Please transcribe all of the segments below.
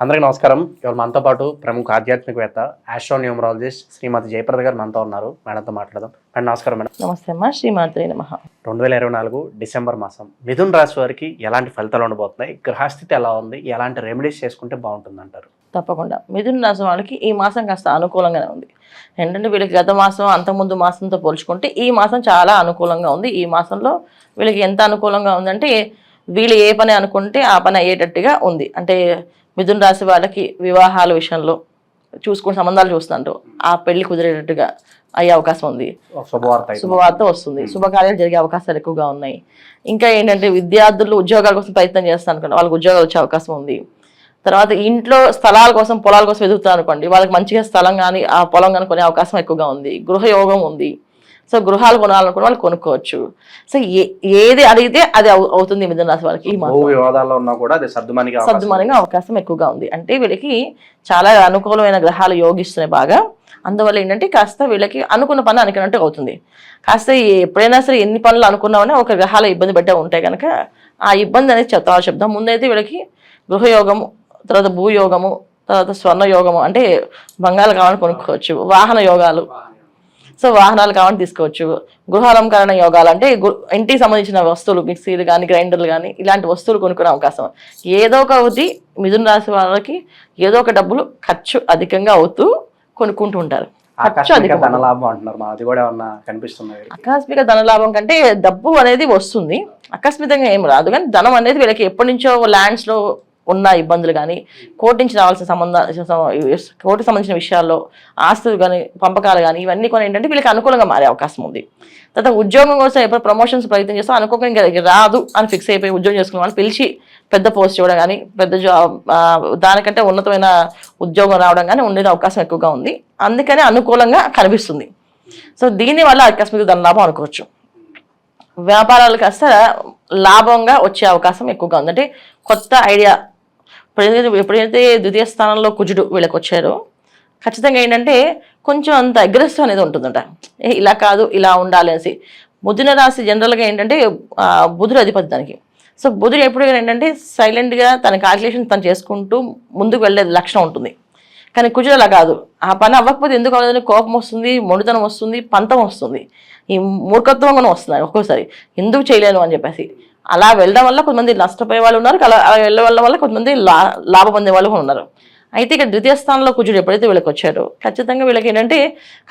అందరికీ నమస్కారం. ఇవాళ మనతో పాటు ప్రముఖ ఆధ్యాత్మికవేత్త ఆస్ట్రోన్యూమరాలజిస్ట్ శ్రీమతి జయప్రద గారు మనతో ఉన్నారు. మేడంతో మాట్లాడదాం. మేడం నమస్కారం మేడం. నమస్తే అమ్మా. శ్రీమాత్రి నమ. రెండు వేల ఇరవై నాలుగు డిసెంబర్ మాసం మిథున్ రాశి వారికి ఎలాంటి ఫలితాలు ఉండబోతున్నాయి? గ్రహస్థితి ఎలా ఉంది? ఎలాంటి రెమెడీస్ చేసుకుంటే బాగుంటుంది అంటారు తప్పకుండా. మిథున రాశి వాళ్ళకి ఈ మాసం కాస్త అనుకూలంగానే ఉంది. ఏంటంటే వీళ్ళకి గత మాసం అంతకుముందు మాసంతో పోల్చుకుంటే ఈ మాసం చాలా అనుకూలంగా ఉంది. ఈ మాసంలో వీళ్ళకి ఎంత అనుకూలంగా ఉందంటే వీళ్ళు ఏ పని అనుకుంటే ఆ పని అయ్యేటట్టుగా ఉంది. అంటే మిథున రాశి వాళ్ళకి వివాహాల విషయంలో చూసుకుని సంబంధాలు చూస్తుంటారు ఆ పెళ్ళి కుదిరేటట్టుగా అయ్యే అవకాశం ఉంది. శుభవార్త వస్తుంది. శుభకార్యాలు జరిగే అవకాశాలు ఎక్కువగా ఉన్నాయి. ఇంకా ఏంటంటే విద్యార్థులు ఉద్యోగాల కోసం ప్రయత్నం చేస్తాను అనుకోండి వాళ్ళకి ఉద్యోగాలు వచ్చే అవకాశం ఉంది. తర్వాత ఇంట్లో స్థలాల కోసం పొలాల కోసం వెతుకుతారు అనుకోండి వాళ్ళకి మంచిగా స్థలం కానీ ఆ పొలం కానీ కొనే అవకాశం ఎక్కువగా ఉంది. గృహ యోగం ఉంది. సో గృహాలు కొనాలనుకున్న వాళ్ళు కొనుక్కోవచ్చు. సో ఏ- ఏది అడిగితే అది అవు- అవుతుంది మిథున రాశి వాళ్ళకి వివాదాల్లో ఉన్నా కూడా అది సర్దుమానికి అవకాశం. ఉంది. సర్దుమానంగా అవకాశం ఎక్కువగా ఉంది. అంటే వీళ్ళకి చాలా అనుకూలమైన గ్రహాలు యోగిస్తున్నాయి బాగా. అందువల్ల ఏంటంటే కాస్త వీళ్ళకి అనుకున్న పని అనుకున్నట్టు అవుతుంది. కాస్త ఎప్పుడైనా సరే ఎన్ని పనులు అనుకున్నామని ఒక గ్రహాల ఇబ్బంది పెట్టే ఉంటాయి కనుక ఆ ఇబ్బంది అనేది చెప్తా చెప్దాం. ముందైతే వీళ్ళకి గృహయోగము తర్వాత భూయోగము తర్వాత స్వర్ణ యోగము అంటే బంగాళ కావాలని కొనుక్కోవచ్చు. వాహన యోగాలు. సో వాహనాలు కావాలని తీసుకోవచ్చు. గృహాలంకరణ యోగాలు అంటే ఇంటికి సంబంధించిన వస్తువులు మిక్సీలు కానీ గ్రైండర్లు కానీ ఇలాంటి వస్తువులు కొనుక్కునే అవకాశం. ఏదో ఒకటి మిథున రాశి వాళ్ళకి ఏదో ఒక డబ్బులు ఖర్చు అధికంగా అవుతూ కొనుక్కుంటూ ఉంటారు. ఖర్చు ఆకస్మిక ధనలాభం కంటే డబ్బు అనేది వస్తుంది. ఆకస్మికంగా ఏం రాదు. కానీ ధనం అనేది వీళ్ళకి ఎప్పటి నుంచో ల్యాండ్స్లో ఉన్న ఇబ్బందులు కానీ కోర్టు నుంచి రావాల్సిన సంబంధ కోర్టుకు సంబంధించిన విషయాల్లో ఆస్తులు కానీ పంపకాలు కానీ ఇవన్నీ కొన్ని ఏంటంటే వీళ్ళకి అనుకూలంగా మారే అవకాశం ఉంది. తర్వాత ఉద్యోగం కోసం ఎప్పుడు ప్రమోషన్స్ ప్రయత్నం చేస్తాం. అనుకోకుండా ఇంకా రాదు అని ఫిక్స్ అయిపోయి ఉద్యోగం చేసుకున్న వాళ్ళు పిలిచి పెద్ద పోస్ట్ ఇవ్వడం కానీ పెద్ద జాబ్ దానికంటే ఉన్నతమైన ఉద్యోగం రావడం కానీ ఉండే అవకాశం ఎక్కువగా ఉంది. అందుకనే అనుకూలంగా కనిపిస్తుంది. సో దీని వల్ల ఆకస్మిక ధనలాభం అనుకోవచ్చు. వ్యాపారాలు కాస్త లాభంగా వచ్చే అవకాశం ఎక్కువగా ఉంది. అంటే కొత్త ఐడియా ఎప్పుడైతే ఎప్పుడైతే ద్వితీయ స్థానంలో కుజుడు వీళ్ళకి వచ్చారో ఖచ్చితంగా ఏంటంటే కొంచెం అంత అగ్రెసివ్ అనేది ఉంటుందంట. ఏ ఇలా కాదు ఇలా ఉండాలి అనేసి. బుధున రాశి జనరల్గా ఏంటంటే బుధుడు అధిపతి దానికి సో బుధుడు ఎప్పుడు ఏంటంటే సైలెంట్గా తన కాలిక్యులేషన్ తను చేసుకుంటూ ముందుకు వెళ్ళే లక్షణం ఉంటుంది. కానీ కుజుడు అలా కాదు. ఆ పని అవ్వకపోతే ఎందుకు అవ్వదని కోపం వస్తుంది మొండితనం వస్తుంది పంతం వస్తుంది. ఈ మూర్ఖత్వం కూడా వస్తుంది ఒక్కోసారి. ఎందుకు చేయలేను అని చెప్పేసి. అలా వెళ్ళడం వల్ల కొంతమంది నష్టపోయే వాళ్ళు ఉన్నారు అలా అలా వెళ్ళడం వల్ల కొంతమంది లా లాభ పొందే వాళ్ళు కూడా ఉన్నారు. అయితే ఇక్కడ ద్వితీయ స్థానంలో కుజుడు ఎప్పుడైతే వీళ్ళకి వచ్చారో ఖచ్చితంగా వీళ్ళకి ఏంటంటే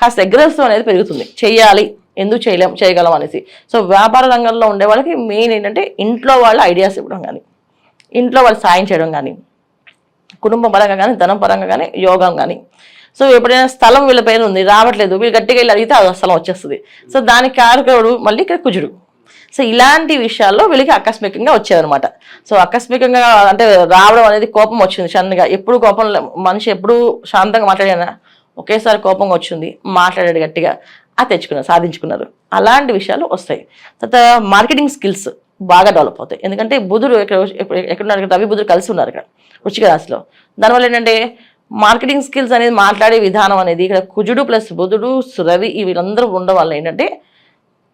కాస్త అగ్రెసివ్ అనేది పెరుగుతుంది. చేయాలి ఎందుకు చేయలేం చేయగలం అనేసి. సో వ్యాపార రంగంలో ఉండే వాళ్ళకి మెయిన్ ఏంటంటే ఇంట్లో వాళ్ళ ఐడియాస్ ఇవ్వడం కానీ ఇంట్లో వాళ్ళు సాయం చేయడం కానీ కుటుంబ పరంగా కానీ ధనం పరంగా కానీ యోగం కానీ. సో ఎప్పుడైనా స్థలం వీళ్ళ పైన ఉంది రావట్లేదు వీళ్ళు గట్టిగా వెళ్ళి అడిగితే ఆ స్థలం వచ్చేస్తుంది. సో దానికి కారకుడు మళ్ళీ ఇక్కడ కుజుడు. సో ఇలాంటి విషయాల్లో వీళ్ళకి ఆకస్మికంగా వచ్చేదనమాట సో ఆకస్మికంగా అంటే రావడం అనేది కోపం వచ్చింది సడన్గా. ఎప్పుడు కోపం మనిషి ఎప్పుడు శాంతంగా మాట్లాడినా? ఒకేసారి కోపంగా వచ్చింది మాట్లాడాడు గట్టిగా అది తెచ్చుకున్నారు సాధించుకున్నారు. అలాంటి విషయాలు వస్తాయి. తర్వాత మార్కెటింగ్ స్కిల్స్ బాగా డెవలప్ అవుతాయి. ఎందుకంటే బుధుడు ఎక్కడ ఎక్కడున్నారు రవి బుధుడు కలిసి ఉన్నారు ఇక్కడ వృచ్చిక రాశిలో. దానివల్ల ఏంటంటే మార్కెటింగ్ స్కిల్స్ అనేది మాట్లాడే విధానం అనేది ఇక్కడ కుజుడు ప్లస్ బుధుడు రవి వీళ్ళందరూ ఉండడం వల్ల ఏంటంటే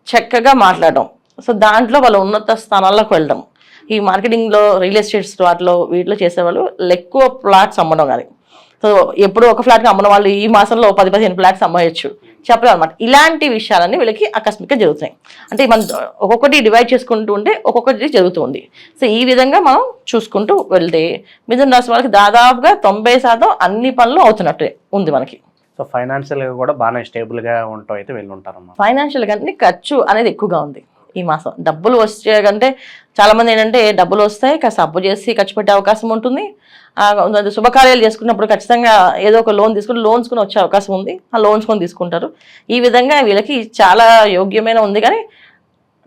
చక్కగా మాట్లాడడం సో దాంట్లో వాళ్ళు ఉన్నత స్థానాల్లోకి వెళ్ళడం. ఈ మార్కెటింగ్లో రియల్ ఎస్టేట్స్ వాటిలో వీటిలో చేసేవాళ్ళు ఎక్కువ ప్లాట్స్ అమ్మడం కానీ సో ఎప్పుడు ఒక ఫ్లాట్కి అమ్మడం వాళ్ళు ఈ మాసంలో పది పదిహేను ఫ్లాట్స్ అమ్మేయచ్చు చెప్పలేం అనమాట ఇలాంటి విషయాలన్నీ వీళ్ళకి ఆకస్మికంగా జరుగుతున్నాయి అంటే మనం ఒక్కొక్కటి డివైడ్ చేసుకుంటూ ఉంటే ఒక్కొక్కటి జరుగుతుంది. సో ఈ విధంగా మనం చూసుకుంటూ వెళ్తే మిథున రాశి వాళ్ళకి దాదాపుగా తొంభై శాతం అన్ని పనులు అవుతున్నట్టే ఉంది మనకి. సో ఫైనాన్షియల్గా కూడా బాగానే స్టేబుల్గా ఉంటాం అయితే వెళ్ళి ఉంటారన్నమాట. ఫైనాన్షియల్ కంటే ఖర్చు అనేది ఎక్కువగా ఉంది. ఈ మాసం. డబ్బులు వచ్చే కంటే చాలామంది ఏంటంటే డబ్బులు వస్తాయి కాస్త అప్పు చేసి ఖర్చు పెట్టే అవకాశం ఉంటుంది. శుభకార్యాలు చేసుకున్నప్పుడు ఖచ్చితంగా ఏదో ఒక లోన్ తీసుకుని లోన్స్ కొని వచ్చే అవకాశం ఉంది. ఆ లోన్స్ కొని తీసుకుంటారు. ఈ విధంగా వీళ్ళకి చాలా యోగ్యమైన ఉంది కానీ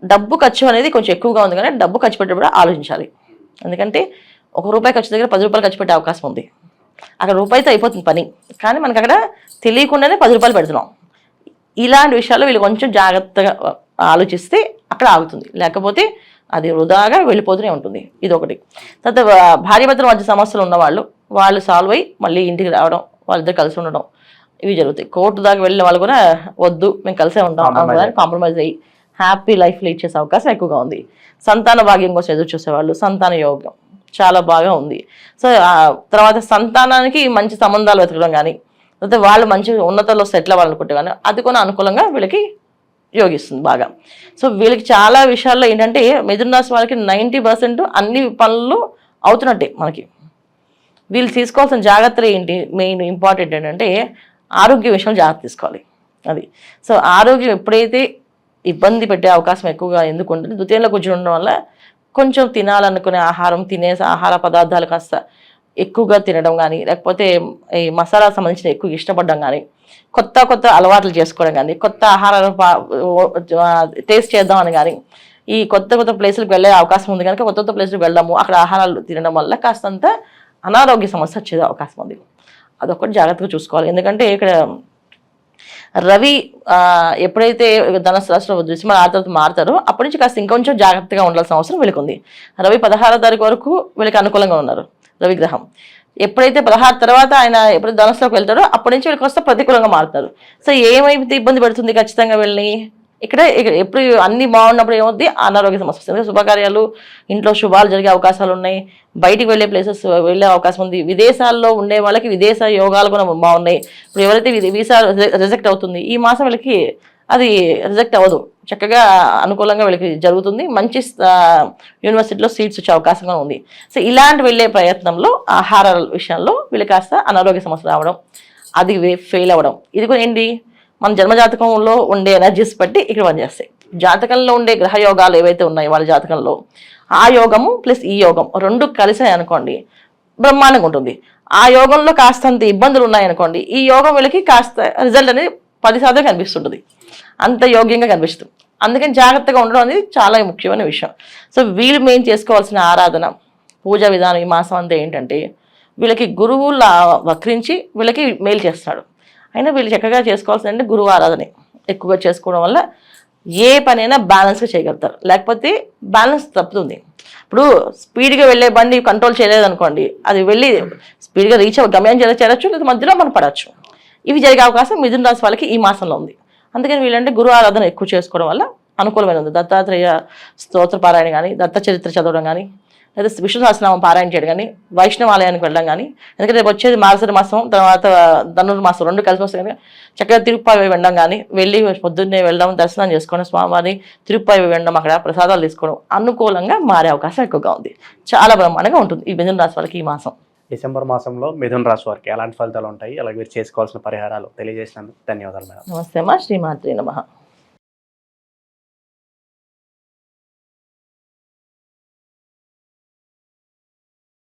డబ్బు ఖర్చు అనేది కొంచెం ఎక్కువగా ఉంది కానీ డబ్బు ఖర్చు పెట్టేటప్పుడు ఆలోచించాలి. ఎందుకంటే ఒక రూపాయి ఖర్చు దగ్గర పది రూపాయలు ఖర్చు పెట్టే అవకాశం ఉంది. అక్కడ రూపాయితో అయిపోతుంది పని. కానీ మనకు అక్కడ తెలియకుండానే పది రూపాయలు పెడుతున్నాం. ఇలాంటి విషయాల్లో వీళ్ళు కొంచెం జాగ్రత్తగా ఆలోచిస్తే అక్కడ ఆగుతుంది. లేకపోతే అది వృధాగా వెళ్ళిపోతూనే ఉంటుంది. ఇది ఒకటి తర్వాత భార్యాభర్తల మధ్య సమస్యలు ఉన్నవాళ్ళు వాళ్ళు సాల్వ్ అయ్యి మళ్ళీ ఇంటికి రావడం వాళ్ళిద్దరు కలిసి ఉండడం ఇవి జరుగుతాయి. కోర్టు దాకా వెళ్ళిన వాళ్ళు కూడా వద్దు మేము కలిసే ఉంటాం. కాంప్రమైజ్ అయ్యి. హ్యాపీ లైఫ్ లీడ్ చేసే అవకాశం ఎక్కువగా ఉంది. సంతాన భాగ్యం కోసం ఎదురు చూసేవాళ్ళు సంతాన యోగం చాలా బాగా ఉంది. సో తర్వాత సంతానానికి మంచి సంబంధాలు వెతకడం కానీ లేకపోతే వాళ్ళు మంచి ఉన్నతలో సెటిల్ అవ్వాలనుకుంటే కానీ అది కూడా అనుకూలంగా వీళ్ళకి యోగిస్తుంది బాగా. సో వీళ్ళకి చాలా విషయాల్లో ఏంటంటే మిథున రాశి వాళ్ళకి నైంటీ పర్సెంట్ అన్ని పనులు అవుతున్నట్టే మనకి. వీళ్ళు తీసుకోవాల్సిన జాగ్రత్తలు ఏంటి? మెయిన్ ఇంపార్టెంట్ ఏంటంటే ఆరోగ్య విషయం జాగ్రత్త తీసుకోవాలి. అది. సో ఆరోగ్యం ఎప్పుడైతే ఇబ్బంది పెట్టే అవకాశం ఎక్కువగా ఎందుకు ఉంటుంది? ద్వితీయంలో కూర్చుని ఉండడం వల్ల కొంచెం తినాలనుకునే ఆహారం తినే ఆహార పదార్థాలు కాస్త ఎక్కువగా తినడం కానీ లేకపోతే ఈ మసాలా సంబంధించిన ఎక్కువ ఇష్టపడడం కానీ కొత్త కొత్త అలవాట్లు చేసుకోవడం కానీ కొత్త ఆహారాలు టేస్ట్ చేద్దామని కానీ ఈ కొత్త కొత్త ప్లేసులకు వెళ్ళే అవకాశం ఉంది కనుక కొత్త కొత్త ప్లేసులకు వెళ్దాము అక్కడ ఆహారాలు తినడం వల్ల కాస్తంత అనారోగ్య సమస్య వచ్చే అవకాశం ఉంది. అదొకటి జాగ్రత్తగా చూసుకోవాలి. ఎందుకంటే ఇక్కడ రవి ఎప్పుడైతే ధనుసు రాశిలో దృశ్యమ ఆ తర్వాత మారుతారో అప్పటి నుంచి కాస్త ఇంకొంచెం జాగ్రత్తగా ఉండాల్సిన అవసరం వీళ్ళకి ఉంది. రవి పదహారో తారీఖు వరకు వీళ్ళకి అనుకూలంగా ఉన్నారు. రవిగ్రహం. ఎప్పుడైతే పదహారు తర్వాత ఆయన ఎప్పుడు ధనుసులోకి వెళ్తారో అప్పటి నుంచి వీళ్ళకి వస్తే ప్రతికూలంగా మారుతారు. సో ఏమైతే ఇబ్బంది పెడుతుంది ఖచ్చితంగా వెళ్ళి ఇక్కడ ఎప్పుడు అన్ని బాగున్నప్పుడు ఏమవుద్ది? అనారోగ్య సమస్య వస్తుంది. శుభకార్యాలు ఇంట్లో శుభాలు జరిగే అవకాశాలు ఉన్నాయి. బయటికి వెళ్ళే ప్లేసెస్ వెళ్ళే అవకాశం ఉంది. విదేశాల్లో ఉండే వాళ్ళకి విదేశ యోగాలు కూడా బాగున్నాయి. ఇప్పుడు ఎవరైతే వీసా రిజెక్ట్ అవుతుంది ఈ మాసం వీళ్ళకి అది రిజెక్ట్ అవ్వదు. చక్కగా అనుకూలంగా వీళ్ళకి జరుగుతుంది. మంచి యూనివర్సిటీలో సీట్స్ వచ్చే అవకాశంగా ఉంది. సో ఇలాంటి వెళ్ళే ప్రయత్నంలో ఆహార విషయంలో వీళ్ళు కాస్త అనారోగ్య సమస్య రావడం అది ఫెయిల్ అవ్వడం. ఇది కూడా ఏంటి? మన జన్మజాతకంలో ఉండే ఎనర్జీస్ బట్టి ఇక్కడ పనిచేస్తాయి. జాతకంలో ఉండే గ్రహ యోగాలు ఏవైతే ఉన్నాయో వాళ్ళ జాతకంలో ఆ యోగము ప్లస్ ఈ యోగం రెండు కలిసాయి అనుకోండి బ్రహ్మాండంగా ఉంటుంది. ఆ యోగంలో కాస్తంత ఇబ్బందులు ఉన్నాయనుకోండి ఈ యోగం వీళ్ళకి కాస్త రిజల్ట్ అనేది పది శాతం కనిపిస్తుంటుంది. అంత యోగ్యంగా కనిపిస్తుంది. అందుకని జాగ్రత్తగా ఉండడం అనేది చాలా ముఖ్యమైన విషయం. సో వీళ్ళు మేము చేసుకోవాల్సిన ఆరాధన పూజా విధానం ఈ మాసం అంతా ఏంటంటే వీళ్ళకి గురువుల వక్రించి వీళ్ళకి మేలు చేస్తాడు. అయినా వీళ్ళు చక్కగా చేసుకోవాల్సింది అంటే గురువు ఆరాధనే. ఎక్కువగా చేసుకోవడం వల్ల ఏ పనైనా బ్యాలెన్స్గా చేయగలుగుతారు. లేకపోతే బ్యాలెన్స్ తప్పుతుంది. ఇప్పుడు స్పీడ్గా వెళ్ళే బండి కంట్రోల్ చేయలేదు అనుకోండి అది వెళ్ళి స్పీడ్గా రీచ్ గమ్యం చేర చేరచ్చు లేదా మధ్యలో మనం పడవచ్చు ఇవి జరిగే అవకాశం మిథున రాశి వాళ్ళకి ఈ మాసంలో ఉంది. అందుకని వీళ్ళంటే గురు ఆరాధన ఎక్కువ చేసుకోవడం వల్ల అనుకూలమైన ఉంది. దత్తాత్రేయ స్తోత్ర పారాయణ కానీ దత్త చరిత్ర చదవడం కానీ లేదా విష్ణు సహస్రనామం పారాయణ చేయడం కానీ వైష్ణవ ఆలయానికి వెళ్ళడం కానీ ఎందుకంటే రేపు వచ్చేది మార్సరి మాసం తర్వాత ధనుర్మాసం రెండు కలిసి వస్తాయి కనుక చక్కగా తిరుప్పాయి వెళ్ళడం కానీ వెళ్ళి పొద్దున్నే వెళ్ళడం దర్శనం చేసుకోవడం స్వామివారి తిరుపతి వెళ్ళడం అక్కడ ప్రసాదాలు తీసుకోవడం అనుకూలంగా మారే అవకాశం ఎక్కువగా ఉంది. చాలా బ్రహ్మాండంగా ఉంటుంది ఈ మిథున రాశి వాళ్ళకి ఈ మాసం. డిసెంబర్ మాసంలో మిథున్ రాశి వారికి ఎలాంటి ఫలితాలు ఉంటాయి? అలాగే మీరు చేసుకోవాల్సిన పరిహారాలు తెలియజేసినందుకు ధన్యవాదాలు మేడం. నమస్తే మా శ్రీమాత్రి నమ.